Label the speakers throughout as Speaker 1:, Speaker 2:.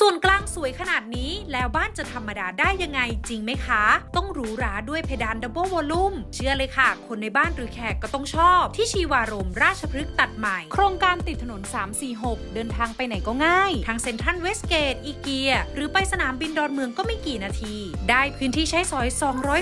Speaker 1: ส่วนกลางสวยขนาดนี้แล้วบ้านจะธรรมดาได้ยังไงจริงไหมคะ ต้องหรูหราด้วยเพดานดับเบิลวอลลุ่มเชื่อเลยค่ะ คนในบ้านหรือแขกก็ต้องชอบ ที่ชีวารมราชพฤกษ์ตัดใหม่
Speaker 2: โครงการติดถนน 346 เดินทางไปไหนก็ง่าย
Speaker 1: ทางเซ็นทรัลเวสเกตอีเกีย หรือไปสนามบินดอนเมืองก็ไม่กี่นาที ได้พื้นที่ใช้สอย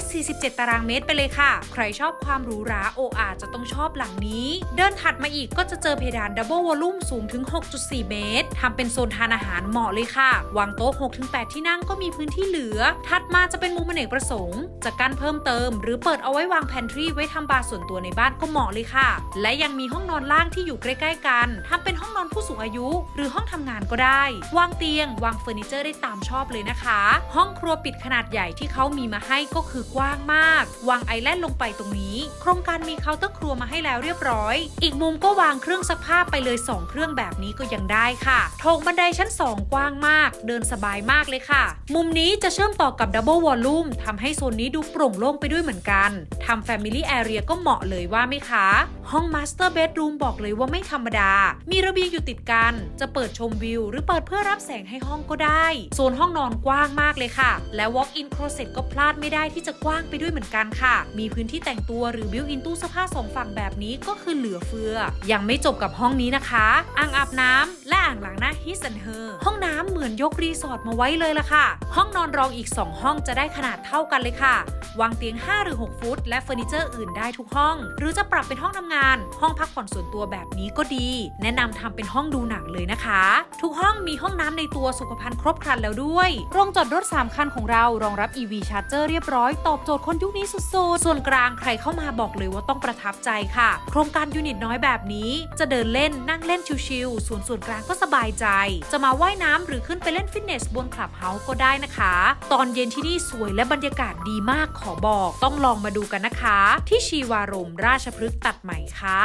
Speaker 1: 247 ตารางเมตรไปเลยค่ะ ใครชอบความหรูหราโออาจะต้องชอบหลังนี้ เดินถัดมาอีกก็จะเจอเพดานดับเบิลวอลลุ่มสูงถึง 6.4 เมตรทำเป็นโซนทานอาหารเหมาะเลยค่ะวางโต๊ะ 6-8 ที่นั่งก็มีพื้นที่เหลือ ถัดมาจะเป็นมุมอเนกประสงค์ จะกั้นเพิ่มเติม หรือเปิดเอาไว้วางแพนทรีไว้ทำบาร์ส่วนตัวในบ้านก็เหมาะเลยค่ะ และยังมีห้องนอนล่างที่อยู่ใกล้ ๆ กันทำเป็นห้องนอนผู้สูงอายุ หรือห้องทำงานก็ได้ วางเตียง วางเฟอร์นิเจอร์ได้ตามชอบเลยนะคะ ห้องครัวปิดขนาดใหญ่ที่เขามีมาให้ก็คือกว้างมาก วางไอแลนด์ลงไปตรงนี้ โครงการมีเคาน์เตอร์ครัวมาให้แล้วเรียบร้อย อีกมุมก็วางเครื่องซักผ้าไปเลย 2 เครื่องแบบนี้ก็ยังได้ค่ะโถงบันไดชั้น 2 กว้างมากเดินสบายมากเลยค่ะ มุมนี้จะเชื่อมต่อกับดับเบิลวอลลุ่มทำให้โซนนี้ดูโปร่งโล่งไปด้วยเหมือนกันทำ Family Area ก็เหมาะเลยว่าไหมคะ ห้อง Master Bedroom บอกเลยว่าไม่ธรรมดา มีระเบียงอยู่ติดกัน จะเปิดชมวิว หรือเปิดเพื่อรับแสงให้ห้องก็ได้ โซนห้องนอนกว้างมากเลยค่ะ และ Walk-in Closet ก็พลาดไม่ได้ที่จะกว้างไปด้วยเหมือนกันค่ะ มีพื้นที่แต่งตัวหรือ Built-in ตู้เสื้อผ้าสองฝั่งแบบนี้ก็คือเหลือเฟือ ยังไม่จบกับห้องนี้นะคะ อ่างอาบน้ำและอ่างล้างหน้า His and Her ห้องน้ำเหมือนยกรีสอร์ทมาไว้เลยล่ะค่ะ ห้องนอนรองอีก 2 ห้องจะได้ขนาดเท่ากันเลยค่ะ วางเตียง 5 หรือ 6 ฟุต และเฟอร์นิเจอร์อื่นได้ทุกห้อง หรือจะปรับเป็นห้องทำงาน ห้องพักผ่อนส่วนตัวแบบนี้ก็ดี แนะนำทำเป็นห้องดูหนังเลยนะคะ ทุกห้องมีห้องน้ำในตัวสุขภัณฑ์ครบครันแล้วด้วย
Speaker 2: โรงจอดรถ 3 คันของเรารองรับ EV Charger เรียบร้อย ตอบโจทย์คนยุคนี้สุดๆ
Speaker 1: ส่วนกลางใครเข้ามาบอกเลยว่าต้องประทับใจค่ะ โครงการยูนิตน้อยแบบนี้ จะเดินเล่นนั่งเล่นชิลๆส่วนส่วนกลางก็สบายใจ จะมาว่ายน้ำหรือขึ้นไปเล่นฟิตเนสบนคลับเฮาส์ก็ได้นะคะ ตอนเย็นที่นี่สวยและบรรยากาศดีมากขอบอก ต้องลองมาดูกันนะคะ ที่ชีวารมราชพฤกษ์ตัดใหม่ค่ะ